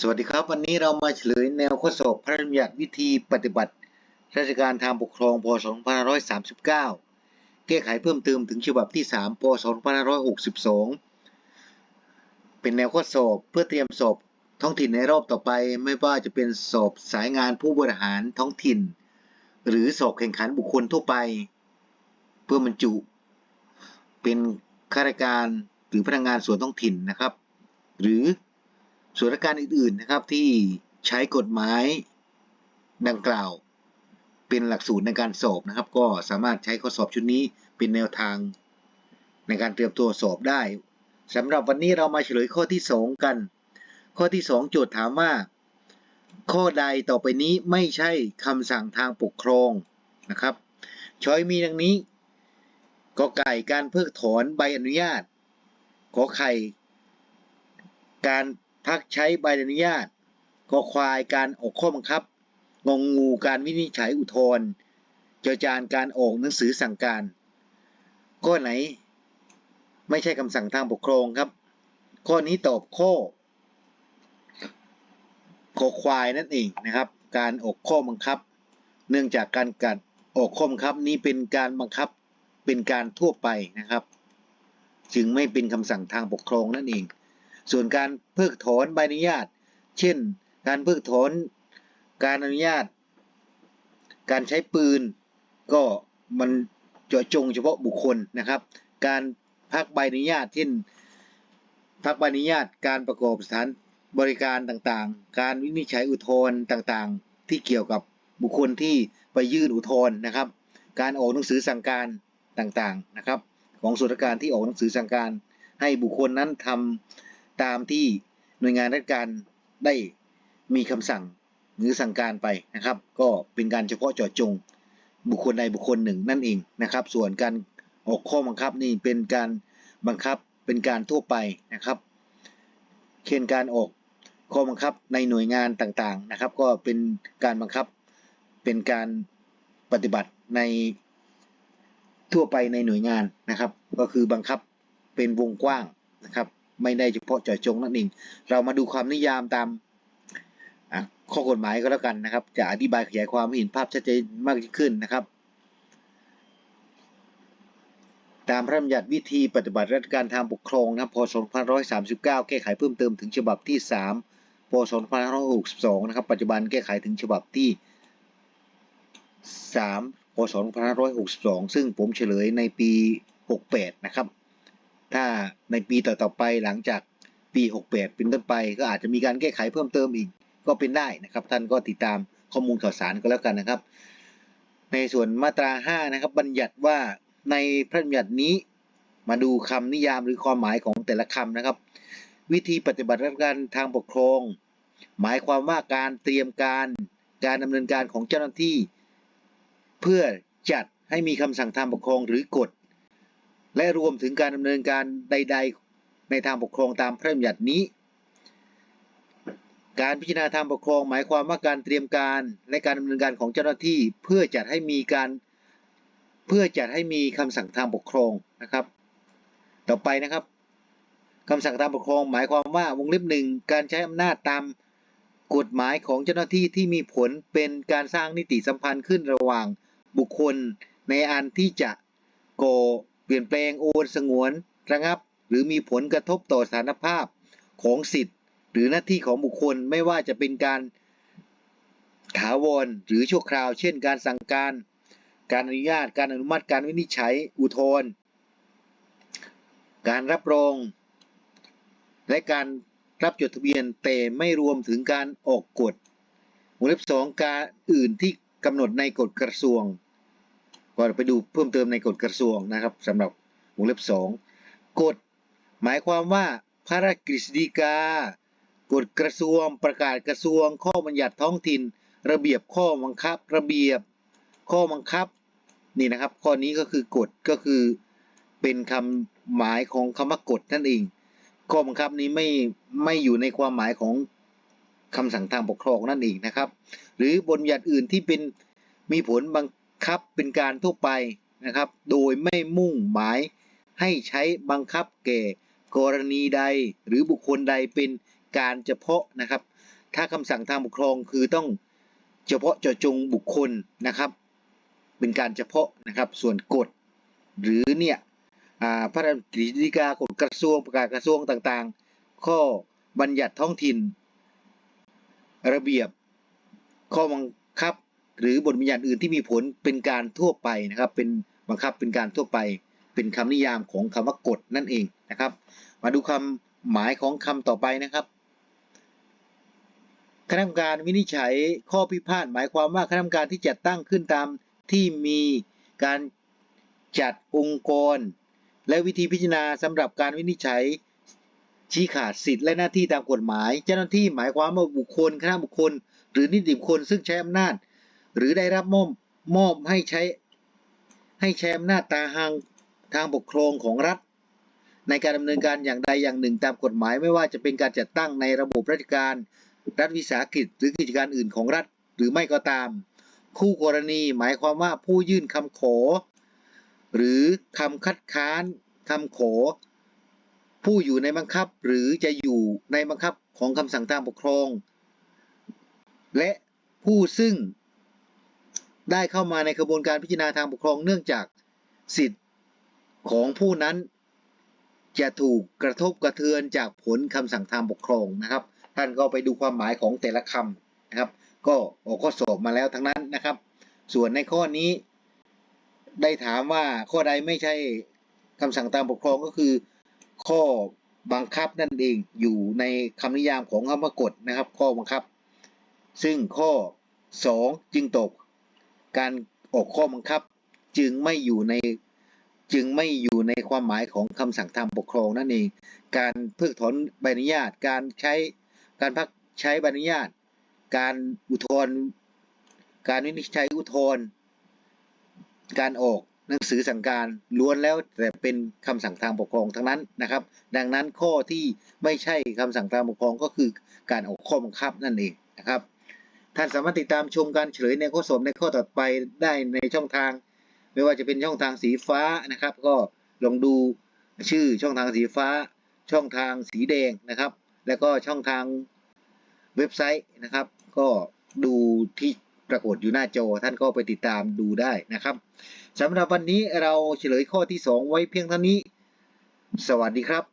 สวัสดีครับวันนี้เรามาเฉลยแนวข้อสอบพระราชบัญญัติวิธีปฏิบัติ ราชการทางปกครองพศ2539 แก้ไขเพิ่มเติมถึงฉบับที่ 3พศ2562 เป็นแนวข้อสอบเพื่อเตรียมสอบท้องถิ่นในรอบต่อไป ไม่ว่าจะเป็นสอบสายงานผู้บริหารท้องถิ่น หรือสอบแข่งขันบุคคลทั่วไป เพื่อบรรจุ เป็นข้าราชการหรือพนักงานส่วนท้องถิ่นนะครับ หรือ ส่วนราชการอื่นๆนะครับที่ใช้กฎหมายดังกล่าว เป็นหลักสูตรในการสอบนะครับ ก็สามารถใช้ข้อสอบชุดนี้เป็นแนวทางในการเตรียมตัวสอบได้สำหรับวันนี้เรามาเฉลยข้อที่ 2 กัน ข้อที่ 2 โจทย์ถามว่า ข้อใดต่อไปนี้ไม่ใช่คำสั่งทางปกครองนะครับช้อยมีดังนี้กอไก่การเพิกถอนใบอนุญาตขอไข่ การ พักใช้ใบอนุญาตกอควายการออกข้อบังคับ งงงูการวินิจฉัยอุทธรณ์เจอจานการออกหนังสือสั่งการ ข้อไหน ไม่ใช่คำสั่งทางปกครองครับ ข้อนี้ตอบข้อขอควายนั่นเองนะครับ การออกข้อบังคับ เนื่องจากการกัดออกข้อบังคับนี้เป็นการบังคับเป็นการทั่วไปนะครับ จึงไม่เป็นคำสั่งทางปกครองนั่นเอง ส่วนการเพิกถอนใบอนุญาต เช่น การเพิกถอนการอนุญาต การใช้ปืน ก็มันเจาะจงเฉพาะบุคคลนะครับ การพักใบอนุญาตเช่นพักใบอนุญาตการประกอบสถานบริการต่างๆ การวินิจฉัยอุทธรณ์ต่างๆ ที่เกี่ยวกับบุคคลที่ไปยื่นอุทธรณ์นะครับ การออกหนังสือสั่งการต่างๆนะครับ ของส่วนราชการที่ออกหนังสือสั่งการ ให้บุคคลนั้นทำ ตามที่หน่วยงานราชการได้มีคำสั่งหรือสั่งการไปนะครับ ก็เป็นการเฉพาะเจาะจงบุคคลใดบุคคลหนึ่งนั่นเองนะครับ ส่วนการออกข้อบังคับนี่เป็นการบังคับเป็นการทั่วไปนะครับเช่นการออกข้อบังคับในหน่วยงานต่างๆนะครับ ก็เป็นการบังคับเป็นการปฏิบัติในทั่วไปในหน่วยงานนะครับ ก็คือบังคับเป็นวงกว้างนะครับ ไม่ได้เฉพาะเจาะจงนั่นเอง เรามาดูความนิยามตามข้อกฎหมายก็แล้วกันนะครับ จะอธิบายขยายความให้เห็นภาพชัดเจนมากขึ้นนะครับ ตามพระราชบัญญัติวิธีปฏิบัติราชการทางปกครองนะครับพศ2539 แก้ไขเพิ่มเติมถึงฉบับที่ 3 พศ2562 นะครับ ปัจจุบันแก้ไขถึงฉบับที่ 3 พศ2562 ซึ่งผมเฉลยในปี 68 นะครับ ถ้าในปีต่อๆไปหลังจากปี 68 เป็นต้นไป ก็อาจจะมีการแก้ไขเพิ่มเติมอีกก็เป็นได้นะครับ ท่านก็ติดตามข้อมูลข่าวสารก็แล้วกันนะครับ ในส่วนมาตรา 5 นะครับ บัญญัติว่าในพระบัญญัตินี้มาดูคำนิยามหรือความหมายของแต่ละคำนะครับ วิธีปฏิบัติราชการทางปกครอง หมายความว่าการเตรียมการการดำเนินการของเจ้าหน้าที่ เพื่อจัดให้มีคำสั่งทางปกครองหรือกฎ และรวมถึงการดำเนินการใด ๆ ในทางปกครองตามพระบัญญัตินี้ การพิจารณาทางปกครองหมายความว่าการเตรียมการและการดำเนินการของเจ้าหน้าที่เพื่อจัดให้มีการเพื่อจัดให้มีคำสั่งทางปกครองนะครับ ต่อไปนะครับคำสั่งทางปกครองหมายความว่าวงเล็บหนึ่งการใช้อำนาจตามกฎหมายของเจ้าหน้าที่ที่มีผลเป็นการสร้างนิติสัมพันธ์ขึ้นระหว่างบุคคลในอันที่จะก่อ เปลี่ยนแปลงโอนสงวนระงับ หรือมีผลกระทบต่อสถานภาพของสิทธิ์ หรือหน้าที่ของบุคคลไม่ว่าจะเป็นการถาวรหรือชั่วคราว เช่น การสั่งการ การอนุญาต การอนุมัติ การวินิจฉัย อุทธรณ์ การรับรอง และการรับจดทะเบียนแต่ไม่รวมถึงการออกกฎวงเล็บสองการอื่นที่กำหนดในกฎกระทรวง ก็ไปดูเพิ่มเติมในกฎกระทรวงนะครับสำหรับวงเล็บสองกฎหมายความว่าพระราชกฤษฎีกากฎกระทรวงประกาศกระทรวง ข้อบัญญัติท้องถิ่น ระเบียบข้อบังคับ ระเบียบข้อบังคับนี่นะครับ ข้อนี้ก็คือกฎก็คือเป็นคำหมายของคำว่ากฎนั่นเอง ข้อบังคับนี้ไม่ไม่อยู่ในความหมายของคำสั่งทางปกครองนั่นเองนะครับ หรือบนญัติอื่นที่เป็นมีผลบัง คับเป็นการทั่วไปนะครับ โดยไม่มุ่งหมายให้ใช้บังคับแก่กรณีใดหรือบุคคลใดเป็นการเฉพาะนะครับ ถ้าคำสั่งทางปกครองคือต้องเฉพาะเจาะจงบุคคลนะครับ เป็นการเฉพาะนะครับ ส่วนกฎหรือเนี่ยอ่าพระราชกฤษฎีกากฎกระทรวงประกาศกระทรวงต่างๆ ข้อบัญญัติท้องถิ่น ระเบียบ ข้อบังคับ หรือบทบัญญัติอื่นที่มีผลเป็นการทั่วไปนะครับ เป็นบังคับเป็นการทั่วไป เป็นคำนิยามของคำว่ากฎนั่นเองนะครับ มาดูคำหมายของคำต่อไปนะครับคณะกรรมการวินิจฉัยข้อพิพาทหมายความว่าคณะกรรมการที่จัดตั้งขึ้นตามที่มีการจัดองค์กร และวิธีพิจารณาสำหรับการวินิจฉัยชี้ขาดสิทธิและหน้าที่ตามกฎหมาย เจ้าหน้าที่หมายความว่าบุคคลคณะบุคคล หรือนิติบุคคลซึ่งใช้อำนาจ หรือได้รับมอบมอบให้ใช้ ให้ใช้อำนาจตามทางทางปกครองของรัฐ ในการดำเนินการอย่างใดอย่างหนึ่งตามกฎหมายไม่ว่าจะเป็นการจัดตั้งในระบบราชการรัฐวิสาหกิจ หรือกิจการอื่นของรัฐ หรือไม่ก็ตาม คู่กรณีหมายความว่าผู้ยื่นคำขอ หรือคำคัดค้านคำขอ ผู้อยู่ในบังคับหรือจะอยู่ในบังคับของคำสั่งทางปกครอง และผู้ซึ่ง ได้เข้ามาในกระบวนการพิจารณาทางปกครองเนื่องจากสิทธิ์ของผู้นั้น จะถูกกระทบกระเทือนจากผลคำสั่งทางปกครองนะครับ ท่านก็ไปดูความหมายของแต่ละคำนะครับ ก็ออกข้อสอบมาแล้วทั้งนั้นนะครับ ส่วนในข้อนี้ได้ถามว่าข้อใดไม่ใช่คำสั่งตามปกครองก็คือ ข้อบังคับนั่นเองอยู่ในคำนิยามของคำว่ากฎนะครับ ข้อบังคับ ซึ่งข้อ 2 จึงตก การออกข้อบังคับจึงไม่อยู่ในจึงไม่อยู่ในความหมายของคำสั่งทางปกครองนั่นเอง การเพิกถอนใบอนุญาต การใช้การพักใช้ใบอนุญาต การอุทธรณ์การวินิจฉัยอุทธรณ์การออกหนังสือสั่งการล้วนแล้วแต่เป็นคำสั่งทางปกครองทั้งนั้นนะครับ ดังนั้นข้อที่ไม่ใช่คำสั่งทางปกครองก็คือการออกข้อบังคับนั่นเองนะครับ ท่านสามารถติดตามชมการเฉลยในข้อสอบในข้อต่อไปได้ในช่องทาง ไม่ว่าจะเป็นช่องทางสีฟ้านะครับ ก็ลองดูชื่อช่องทางสีฟ้า ช่องทางสีแดงนะครับ แล้วก็ช่องทางเว็บไซต์นะครับ ก็ดูที่ปรากฏอยู่หน้าจอท่านก็ไปติดตามดูได้นะครับสำหรับวันนี้เราเฉลยข้อที่ 2 ไว้เพียงเท่านี้ สวัสดีครับ